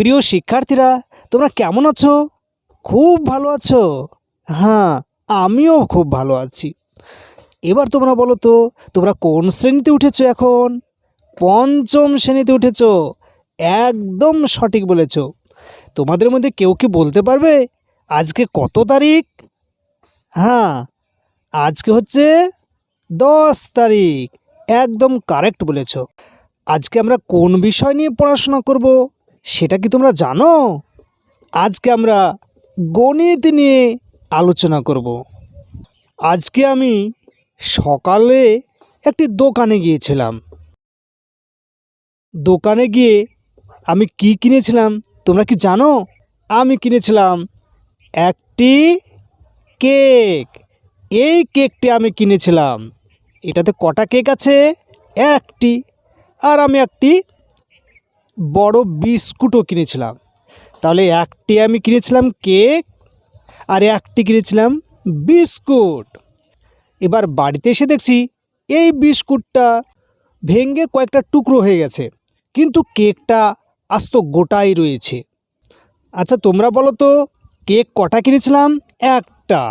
প্রিয় শিক্ষার্থীরা, তোমরা কেমন আছো? খুব ভালো আছো? হ্যাঁ আমিও খুব ভালো আছি। এবার তোমরা বলো তো, তোমরা কোন শ্রেণীতে উঠেছো এখন? পঞ্চম শ্রেণীতে উঠেছো? একদম সঠিক বলেছ। তোমাদের মধ্যে কেউ কি বলতে পারবে? আজকে কত তারিখ? হ্যাঁ আজকে হচ্ছে দশ তারিখ। একদম কারেক্ট বলেছ। আজকে আমরা কোন বিষয় নিয়ে পড়াশোনা করব? সেটা কি তোমরা জানো? আজকে আমরা গণিত নিয়ে আলোচনা করব। আজকে আমি সকালে একটি দোকানে গিয়েছিলাম। দোকানে গিয়ে আমি কি কিনেছিলাম তোমরা কি জানো? আমি কিনেছিলাম একটি কেক। এই কেকটি আমি কিনেছিলাম। এটাতে কটা কেক আছে? একটি। আর আমি একটি বড় বিস্কুটও কিনেছিলাম। তাহলে একটি আমি কিনেছিলাম কেক আর একটি কিনেছিলাম বিস্কুট। এবার বাড়িতে এসে দেখছি এই বিস্কুটটা ভেঙে কয়েকটা টুকরো হয়ে গেছে, কিন্তু কেকটা আস্ত গোটাই রয়েছে। আচ্ছা তোমরা বলো তো, কেক কটা কিনেছিলাম? একটা।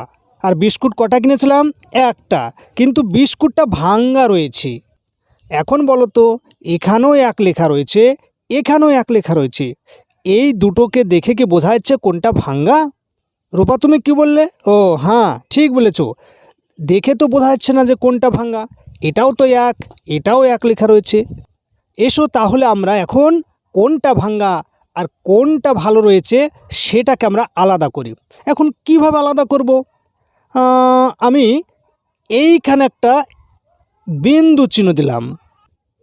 আর বিস্কুট কটা কিনেছিলাম? একটা। কিন্তু বিস্কুটটা ভাঙ্গা রয়েছে। এখন বলো তো, এখানেও এক লেখা রয়েছে এখানেও এক লেখা রয়েছে, এই দুটোকে দেখে কি বোঝা যাচ্ছে কোনটা ভাঙ্গা? রূপা, তুমি কি বললে? ও হ্যাঁ ঠিক বলেছ। দেখে তো বোঝা যাচ্ছে না যে কোনটা ভাঙ্গা। এটাও তো এক, এটাও এক লেখা রয়েছে। এসো তাহলে আমরা এখন কোনটা ভাঙ্গা আর কোনটা ভালো রয়েছে সেটাকে আমরা আলাদা করি। এখন কীভাবে আলাদা করব? আমি এইখানে একটা বিন্দু চিহ্ন দিলাম।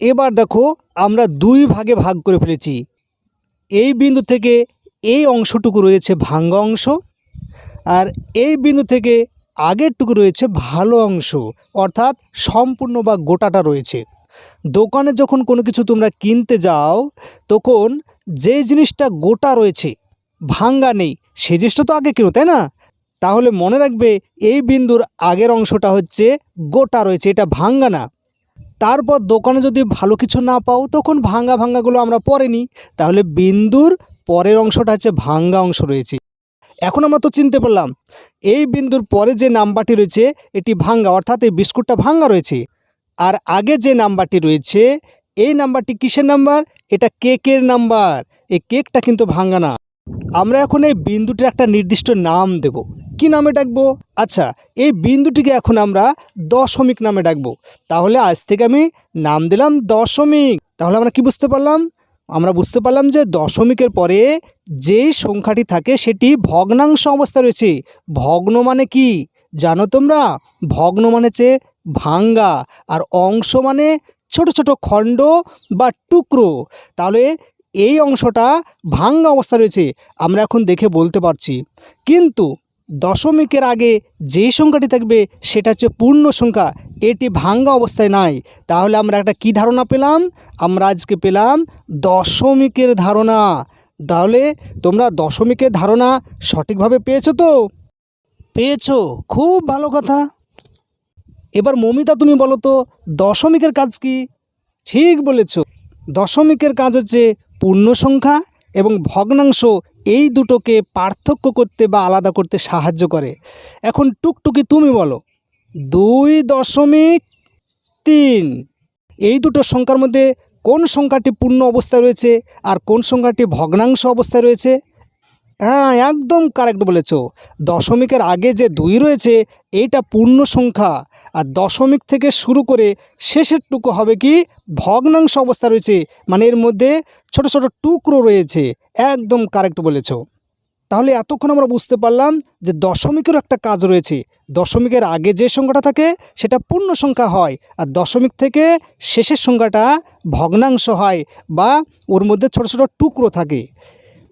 এবার দেখো আমরা দুই ভাগে ভাগ করে ফেলেছি। এই বিন্দু থেকে এই অংশটুকু রয়েছে ভাঙ্গা অংশ আর এই বিন্দু থেকে আগেরটুকু রয়েছে ভালো অংশ, অর্থাৎ সম্পূর্ণ বা গোটাটা রয়েছে। দোকানে যখন কোনো কিছু তোমরা কিনতে যাও, তখন যে জিনিসটা গোটা রয়েছে, ভাঙ্গা নেই, সে জিনিসটা তো আগে কিনো, তাই না? তাহলে মনে রাখবে এই বিন্দুর আগের অংশটা হচ্ছে গোটা রয়েছে, এটা ভাঙ্গা না। তারপর দোকানে যদি ভালো কিছু না পাও, তখন ভাঙ্গা ভাঙ্গাগুলো আমরা পরে নিই। তাহলে বিন্দুর পরের অংশটা হচ্ছে ভাঙ্গা অংশ রয়েছে। এখন আমরা তো চিনতে পারলাম, এই বিন্দুর পরে যে নাম্বারটি রয়েছে, এটি ভাঙ্গা, অর্থাৎ এই বিস্কুটটা ভাঙ্গা রয়েছে। আর আগে যে নাম্বারটি রয়েছে, এই নাম্বারটি কিসের নাম্বার? এটা কেকের নাম্বার। এই কেকটা কিন্তু ভাঙ্গা না। আমরা এখন এই বিন্দুটির একটা নির্দিষ্ট নাম দেব। কি নামে ডাকবো? আচ্ছা এই বিন্দুটিকে এখন আমরা দশমিক নামে ডাকবো। তাহলে আজ থেকে আমি নাম দিলাম দশমিক। তাহলে আমরা কি বুঝতে পারলাম? আমরা বুঝতে পারলাম যে দশমিকের পরে যেই সংখ্যাটি থাকে সেটি ভগ্নাংশ অবস্থা রয়েছে। ভগ্ন মানে কি? জানো তোমরা? ভগ্ন মানে হচ্ছে ভাঙ্গা আর অংশ মানে ছোট ছোট খণ্ড বা টুকরো। তাহলে এই অংশটা ভাঙ্গা অবস্থা রয়েছে, আমরা এখন দেখে বলতে পারছি। কিন্তু দশমিকের আগে যেই সংখ্যাটি থাকবে সেটা হচ্ছে পূর্ণ সংখ্যা। এটি ভাঙ্গা অবস্থায় নাই। তাহলে আমরা একটা কি ধারণা পেলাম? আমরা আজকে পেলাম দশমিকের ধারণা। তাহলে তোমরা দশমিকের ধারণা সঠিকভাবে পেয়েছ তো? পেয়েছ। খুব ভালো কথা। এবার মমিতা, তুমি বলো তো, দশমিকের কাজ কি? ঠিক বলেছ। দশমিকের কাজ হচ্ছে পূর্ণ সংখ্যা এবং ভগ্নাংশ এই দুটোকে পার্থক্য করতে বা আলাদা করতে সাহায্য করে। এখন টুকটুকি তুমি বলো, দুই দশমিক তিন, এই দুটো সংখ্যার মধ্যে কোন সংখ্যাটি পূর্ণ অবস্থায় রয়েছে আর কোন সংখ্যাটি ভগ্নাংশ অবস্থায় রয়েছে? হ্যাঁ একদম কারেক্ট বলেছ। দশমিকের আগে যে দুই রয়েছে, এইটা পূর্ণ সংখ্যা। আর দশমিক থেকে শুরু করে শেষের টুকু হবে কি, ভগ্নাংশ অবস্থা রয়েছে। মানে এর মধ্যে ছোট ছোট টুকরো রয়েছে। একদম কারেক্ট বলেছ। তাহলে এতক্ষণ আমরা বুঝতে পারলাম যে দশমিকেরও একটা কাজ রয়েছে। দশমিকের আগে যে সংখ্যাটা থাকে, সেটা পূর্ণ সংখ্যা হয় আর দশমিক থেকে শেষের সংখ্যাটা ভগ্নাংশ হয় বা ওর মধ্যে ছোট ছোট টুকরো থাকে।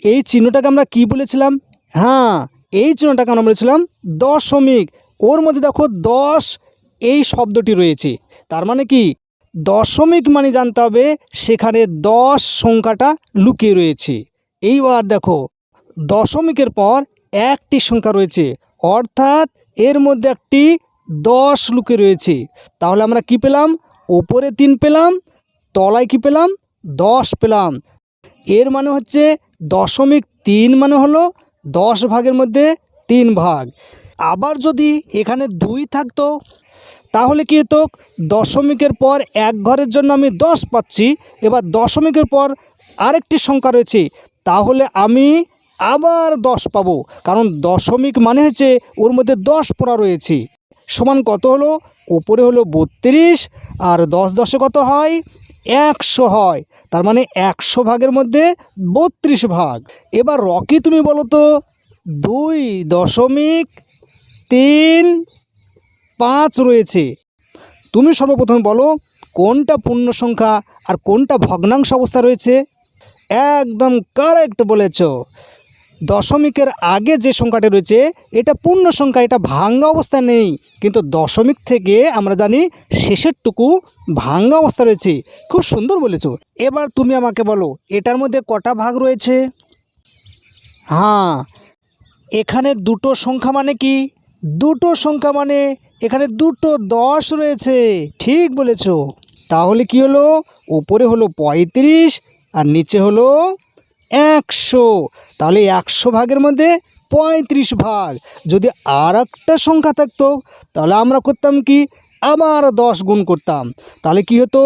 এই চিহ্নটাকে আমরা কি বলেছিলাম? হ্যাঁ এই চিহ্নটাকে আমরা বলেছিলাম দশমিক। ওর মধ্যে দেখো দশ, এই শব্দটি রয়েছে। তার মানে কি? দশমিক মানে জানতে হবে সেখানে দশ সংখ্যাটা লুকিয়ে রয়েছে। এইবার দেখো, দশমিকের পর একটি সংখ্যা রয়েছে, অর্থাৎ এর মধ্যে একটি দশ লুকে রয়েছে। তাহলে আমরা কি পেলাম? ওপরে তিন পেলাম, তলায় কি পেলাম? দশ পেলাম। এর মানে হচ্ছে দশমিক তিন মানে হলো দশ ভাগের মধ্যে তিন ভাগ। আবার যদি এখানে দুই থাকতো, তাহলে কি হতো? দশমিকের পর এক ঘরের জন্য আমি দশ পাচ্ছি, এবার দশমিকের পর আরেকটি সংখ্যা রয়েছে তাহলে আমি আবার দশ পাবো। কারণ দশমিক মানে হচ্ছে ওর মধ্যে দশ পড়া রয়েছে। সমান কত হলো? উপরে হলো বত্রিশ আর দশ দশে কত হয়? একশো হয়। তার মানে একশো ভাগের মধ্যে বত্রিশ ভাগ। এবার রকি তুমি বলো তো, দুই দশমিক তিন পাঁচ রয়েছে। তুমি সর্বপ্রথম বলো, কোনটা পূর্ণ সংখ্যা আর কোনটা ভগ্নাংশ অবস্থা রয়েছে? একদম কারেক্ট বলেছ। দশমিকের আগে যে সংখ্যাটা রয়েছে, এটা পূর্ণ সংখ্যা, এটা ভাঙ্গা অবস্থা নেই। কিন্তু দশমিক থেকে আমরা জানি শেষেরটুকু ভাঙ্গা অবস্থা রয়েছে। খুব সুন্দর বলেছ। এবার তুমি আমাকে বলো, এটার মধ্যে কটা ভাগ রয়েছে? হ্যাঁ এখানে দুটো সংখ্যা মানে কি? দুটো সংখ্যা মানে এখানে দুটো দশ রয়েছে। ঠিক বলেছ। তাহলে কি হলো? উপরে হলো পঁয়ত্রিশ আর নিচে হলো একশো। তাহলে একশো ভাগের মধ্যে পঁয়ত্রিশ ভাগ। যদি আর একটা সংখ্যা থাকতো, তাহলে আমরা করতাম কি? আবার দশ গুণ করতাম। তাহলে কি হতো?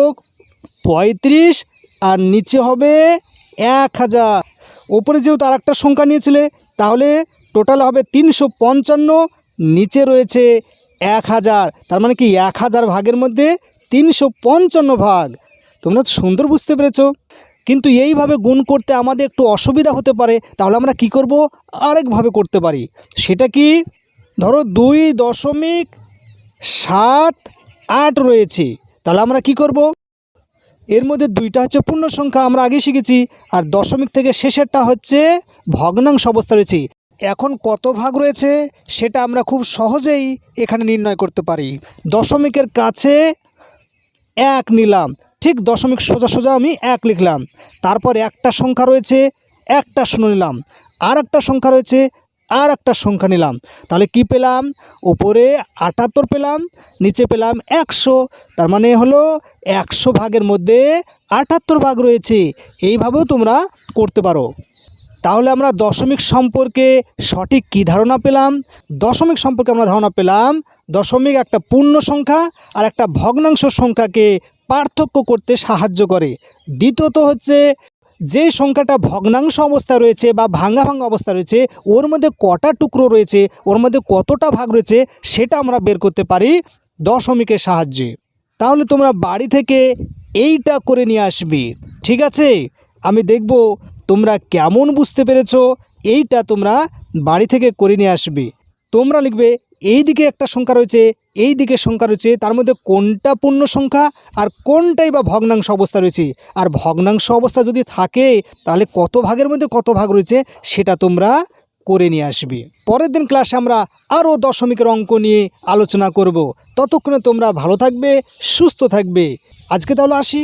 পঁয়ত্রিশ আর নিচে হবে এক হাজার। ওপরে যেহেতু আর একটা সংখ্যা নিয়েছিলে, তাহলে টোটাল হবে তিনশো পঞ্চান্ন, নিচে রয়েছে এক হাজার। তার মানে কি? এক হাজার ভাগের মধ্যে তিনশো পঞ্চান্ন ভাগ। তোমরা সুন্দর বুঝতে পেরেছ। কিন্তু এইভাবে গুণ করতে আমাদের একটু অসুবিধা হতে পারে, তাহলে আমরা কি করব? আরেকভাবে করতে পারি। সেটা কি? ধরো দুই দশমিক সাত আট রয়েছে, তাহলে আমরা কি করব? এর মধ্যে দুইটা হচ্ছে পূর্ণ সংখ্যা, আমরা আগে শিখেছি, আর দশমিক থেকে শেষেরটা হচ্ছে ভগ্নাংশ অবস্থা রয়েছে। এখন কত ভাগ রয়েছে? সেটা আমরা খুব সহজেই এখানে নির্ণয় করতে পারি। দশমিকের কাছে এক নিলাম ঠিক দশমিক সোজা সোজা আমি এক লিখলাম। তারপর একটা সংখ্যা রয়েছে, একটা শূন্য নিলাম। আর একটা সংখ্যা রয়েছে আর একটা সংখ্যা নিলাম। তাহলে কি পেলাম? ওপরে আটাত্তর পেলাম, নিচে পেলাম একশো। তার মানে হলো একশো ভাগের মধ্যে আটাত্তর ভাগ রয়েছে। এইভাবেও তোমরা করতে পারো। তাহলে আমরা দশমিক সম্পর্কে সঠিক কী ধারণা পেলাম? দশমিক সম্পর্কে আমরা ধারণা পেলাম দশমিক একটা পূর্ণ সংখ্যা আর একটা ভগ্নাংশ সংখ্যাকে পার্থক্য করতে সাহায্য করে। দ্বিতীয়ত হচ্ছে, যে সংখ্যাটা ভগ্নাংশ অবস্থা রয়েছে বা ভাঙ্গা ভাঙ্গা অবস্থা রয়েছে, ওর মধ্যে কটা টুকরো রয়েছে, ওর মধ্যে কতটা ভাগ রয়েছে, সেটা আমরা বের করতে পারি দশমিকের সাহায্যে। তাহলে তোমরা বাড়ি থেকে এইটা করে নিয়ে আসবে, ঠিক আছে? আমি দেখব তোমরা কেমন বুঝতে পেরেছ, এইটা তোমরা বাড়ি থেকে করে নিয়ে আসবে। তোমরা লিখবে এই দিকে একটা সংখ্যা রয়েছে এই দিকে সংখ্যা রয়েছে, তার মধ্যে কোনটা পূর্ণ সংখ্যা আর কোনটাই বা ভগ্নাংশ অবস্থা রয়েছে? আর ভগ্নাংশ অবস্থা যদি থাকে, তাহলে কত ভাগের মধ্যে কত ভাগ রয়েছে সেটা তোমরা করে নিয়ে আসবে। পরের দিন ক্লাসে আমরা আরও দশমিকের অঙ্ক নিয়ে আলোচনা করব। ততক্ষণে তোমরা ভালো থাকবে, সুস্থ থাকবে। আজকে তাহলে আসি।